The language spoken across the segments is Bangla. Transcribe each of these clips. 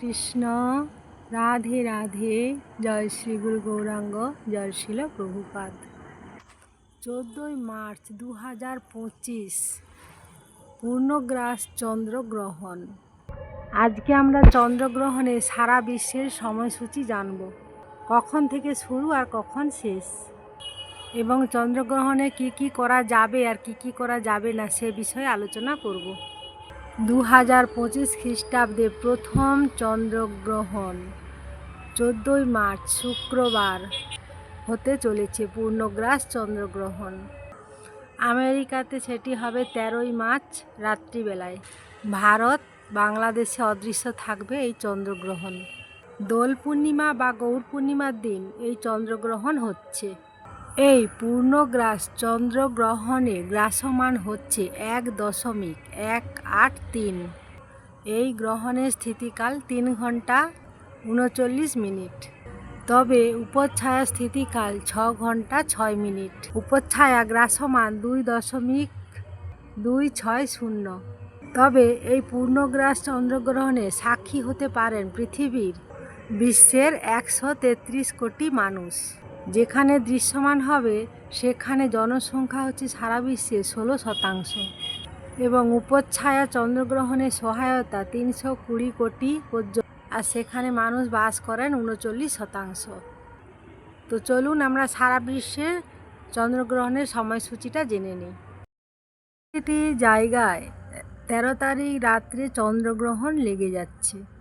কৃষ্ণ। রাধে রাধে। জয় শ্রী গুরু গৌরাঙ্গ। জয় শিল প্রভুপাদ। চোদ্দোই মার্চ দু হাজার পঁচিশ। পূর্ণগ্রাস চন্দ্রগ্রহণ। আজকে আমরা চন্দ্রগ্রহণে সারা বিশ্বের সময়সূচি জানব। কখন থেকে শুরু আর কখন শেষ? এবং চন্দ্রগ্রহণে কি কি করা যাবে আর কি কি করা যাবে না সে বিষয়ে আলোচনা করব। দু হাজার পঁচিশ খ্রিস্টাব্দে প্রথম চন্দ্রগ্রহণ। চোদ্দোই মার্চ শুক্রবার হতে চলেছে পূর্ণগ্রাস চন্দ্রগ্রহণ। আমেরিকাতে সেটি হবে তেরোই মার্চ রাত্রিবেলায়। ভারত, বাংলাদেশে অদৃশ্য থাকবে এই চন্দ্রগ্রহণ। দোল পূর্ণিমা বা গৌর পূর্ণিমার দিন এই চন্দ্রগ্রহণ হচ্ছে। এই পূর্ণগ্রাস চন্দ্রগ্রহণে গ্রাসমান হচ্ছে এক দশমিক এক আট তিন। এই গ্রহণের স্থিতিকাল তিন ঘণ্টা উনচল্লিশ মিনিট। তবে উপচ্ছায়া স্থিতিকাল ছ ঘণ্টা ছয় মিনিট। উপচ্ছায়া গ্রাসমান দুই দশমিক দুই ছয় শূন্য। তবে এই পূর্ণগ্রাস চন্দ্রগ্রহণে সাক্ষী হতে পারেন পৃথিবীর বিশ্বের একশো তেত্রিশ কোটি মানুষ। যেখানে দৃশ্যমান হবে, সেখানে জনসংখ্যা হচ্ছে সারা বিশ্বে ষোলো শতাংশ। এবং উপচ্ছায়া চন্দ্রগ্রহণের সহায়তা তিনশো কুড়ি কোটি পর্যন্ত। আর সেখানে মানুষ বাস করেন উনচল্লিশ শতাংশ। তো চলুন আমরা সারা বিশ্বের চন্দ্রগ্রহণের সময়সূচিটা জেনে নিই। প্রতিটি জায়গায় তেরো তারিখ রাত্রে চন্দ্রগ্রহণ লেগে যাচ্ছে।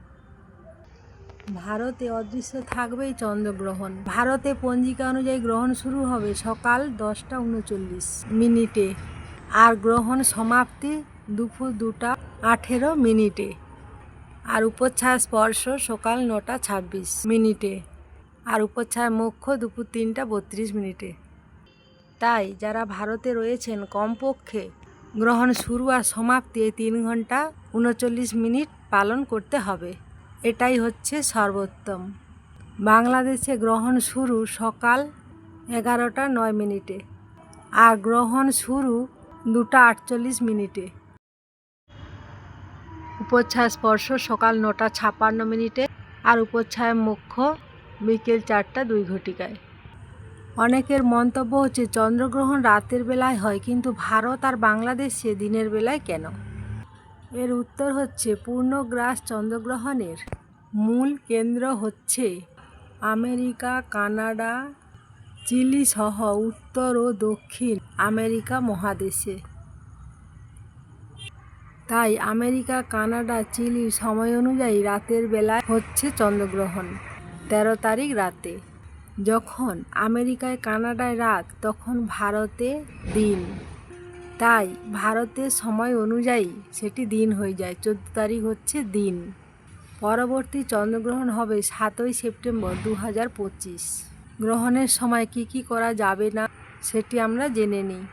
ভারতে অদৃশ্য থাকবেই চন্দ্রগ্রহণ। ভারতে পঞ্জিকা অনুযায়ী গ্রহণ শুরু হবে সকাল দশটা উনচল্লিশ মিনিটে আর গ্রহণ সমাপ্তি দুপুর দুটা আঠেরো মিনিটে আর উপচ্ছায়া স্পর্শ সকাল নটা ছাব্বিশ মিনিটে আর উপচ্ছায় মুখ্য দুপুর তিনটা বত্রিশ মিনিটে। তাই যারা ভারতে রয়েছেন কমপক্ষে গ্রহণ শুরু আর সমাপ্তি এই তিন ঘণ্টা উনচল্লিশ মিনিট পালন করতে হবে। এটাই হচ্ছে সর্বোত্তম। বাংলাদেশে গ্রহণ শুরু সকাল এগারোটা নয় মিনিটে আর গ্রহণ শুরু দুটা আটচল্লিশ মিনিটে। উপচ্ছায়া স্পর্শ সকাল নটা ছাপ্পান্ন মিনিটে আর উপচ্ছায় মুখ্য বিকেল চারটা দুই ঘটিকায়। অনেকের মন্তব্য হচ্ছে, চন্দ্রগ্রহণ রাতের বেলায় হয়, কিন্তু ভারত আর বাংলাদেশে দিনের বেলায় কেন? এর উত্তর হচ্ছে পূর্ণগ্রাস চন্দ্রগ্রহণের মূল কেন্দ্র হচ্ছে আমেরিকা, কানাডা, চিলি সহ উত্তর ও দক্ষিণ আমেরিকা মহাদেশে। তাই আমেরিকা, কানাডা, চিলি সময় অনুযায়ী রাতের বেলায় হচ্ছে চন্দ্রগ্রহণ, তেরো তারিখ রাতে। যখন আমেরিকায়, কানাডায় রাত, তখন ভারতে দিন। তাই ভারতের সময় অনুযায়ী সেটি দিন হয়ে যায়। চোদ্দ তারিখ হচ্ছে দিন। পরবর্তী চন্দ্রগ্রহণ হবে সাতই সেপ্টেম্বর দু হাজার পঁচিশ। গ্রহণের সময় কি কি করা যাবে না সেটি আমরা জেনে নিই।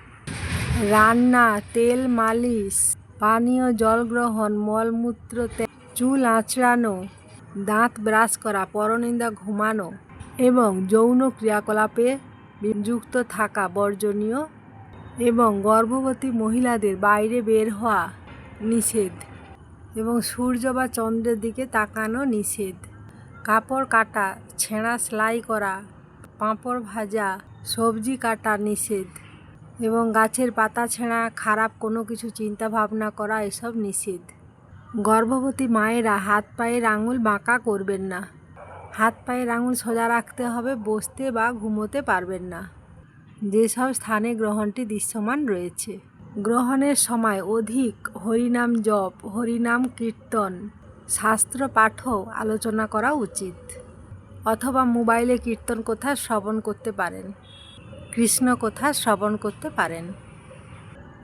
রান্না, তেল মালিশ, পানীয় জল গ্রহণ, মলমূত্র চুল আঁচড়ানো, দাঁত ব্রাশ করা, পরনিন্দা ঘুমানো এবং যৌন ক্রিয়াকলাপে যুক্ত থাকা বর্জনীয় এবং গর্ভবতী মহিলাদের বাইরে বের হওয়া নিষেধ এবং সূর্য বা চন্দ্রের দিকে তাকানো নিষেধ। কাপড় কাটা, ছেঁড়া, সেলাই করা, পাঁপড় ভাজা, সবজি কাটা নিষেধ এবং গাছের পাতা ছেঁড়া, খারাপ কোনো কিছু চিন্তা ভাবনা করা এসব নিষেধ। গর্ভবতী মায়েরা হাত পায়ের আঙুল বাঁকা করবেন না। হাত পায়ের আঙুল সোজা রাখতে হবে, বসতে বা ঘুমোতে পারবেন না। যেসব স্থানে গ্রহণটি দৃশ্যমান রয়েছে। গ্রহণের সময় অধিক হরিনাম জপ, হরিনাম কীর্তন, শাস্ত্র পাঠও আলোচনা করা উচিত। অথবা মোবাইলে কীর্তন কথা শ্রবণ করতে পারেন, কৃষ্ণ কথা শ্রবণ করতে পারেন।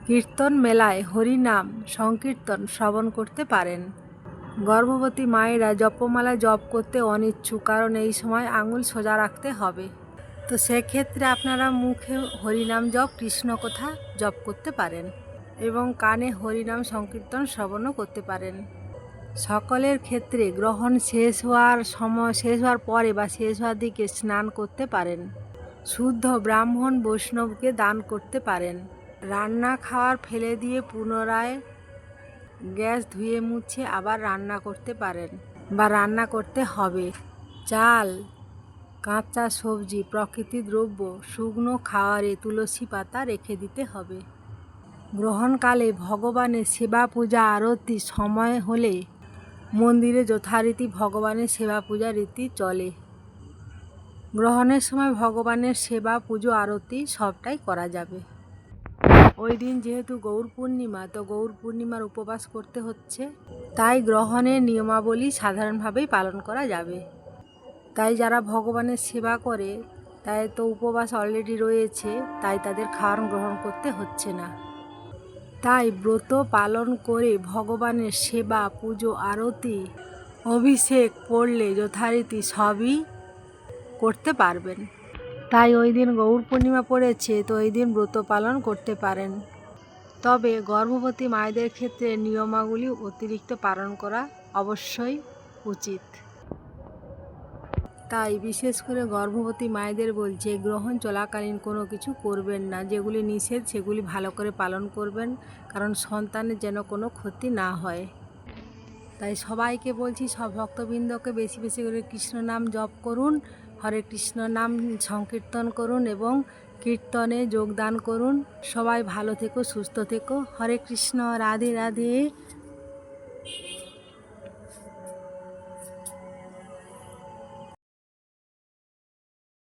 কীর্তন মেলায় হরিনাম সংকীর্তন শ্রবণ করতে পারেন। গর্ভবতী মায়েরা জপমালা জপ করতে অনিচ্ছুক, কারণ এই সময় আঙুল সোজা রাখতে হবে। তো সেক্ষেত্রে আপনারা মুখে হরিনাম জপ কৃষ্ণ কথা জপ করতে পারেন এবং কানে হরিনাম সংকীর্তন শ্রবণও করতে পারেন। সকলের ক্ষেত্রে গ্রহণ শেষ হওয়ার সময়, শেষ হওয়ার পরে বা শেষ হওয়ার দিকে স্নান করতে পারেন। শুদ্ধ ব্রাহ্মণ বৈষ্ণবকে দান করতে পারেন। রান্না খাওয়ার ফেলে দিয়ে পুনরায় গ্যাস ধুয়ে মুছে আবার রান্না করতে পারেন বা রান্না করতে হবে। চাল কাঁচা সবজি, প্রকৃতি দ্রব্য, শুকনো খাওয়ারে তুলসী পাতা রেখে দিতে হবে। গ্রহণকালে ভগবানের সেবা পূজা আরতি সময় হলে মন্দিরে যথারীতি ভগবানের সেবা পূজা রীতি চলে। গ্রহণের সময় ভগবানের সেবা, পুজো, আরতি সবটাই করা যাবে। ওই দিন যেহেতু গৌর পূর্ণিমা, তো গৌর পূর্ণিমার উপবাস করতে হচ্ছে। তাই গ্রহণের নিয়মাবলী সাধারণভাবেই পালন করা যাবে। তাই যারা ভগবানের সেবা করে, তাই তো উপবাস অলরেডি রয়েছে, তাই তাদের খাওয়ার গ্রহণ করতে হচ্ছে না। তাই ব্রত পালন করে ভগবানের সেবা, পুজো, আরতি, অভিষেক পড়লে যথারীতি সবই করতে পারবেন। তাই ওই দিন গৌর পূর্ণিমা পড়েছে, তো ওই দিন ব্রত পালন করতে পারেন। তবে গর্ভবতী মায়েদের ক্ষেত্রে নিয়মাগুলি অতিরিক্ত পালন করা অবশ্যই উচিত। তাই বিশেষ করে গর্ভবতী মায়েদের বলছে, গ্রহণ চলাকালীন কোনো কিছু করবেন না। যেগুলি নিষেধ, সেগুলি ভালো করে পালন করবেন, কারণ সন্তানের যেন কোনো ক্ষতি না হয়। তাই সবাইকে বলছি, সব ভক্তবৃন্দকে বেশি বেশি করে কৃষ্ণ নাম জপ করুন, হরে কৃষ্ণ নাম সংকীর্তন করুন এবং কীর্তনে যোগদান করুন। সবাই ভালো থেকো, সুস্থ থেকো। হরে কৃষ্ণ, রাধে রাধে।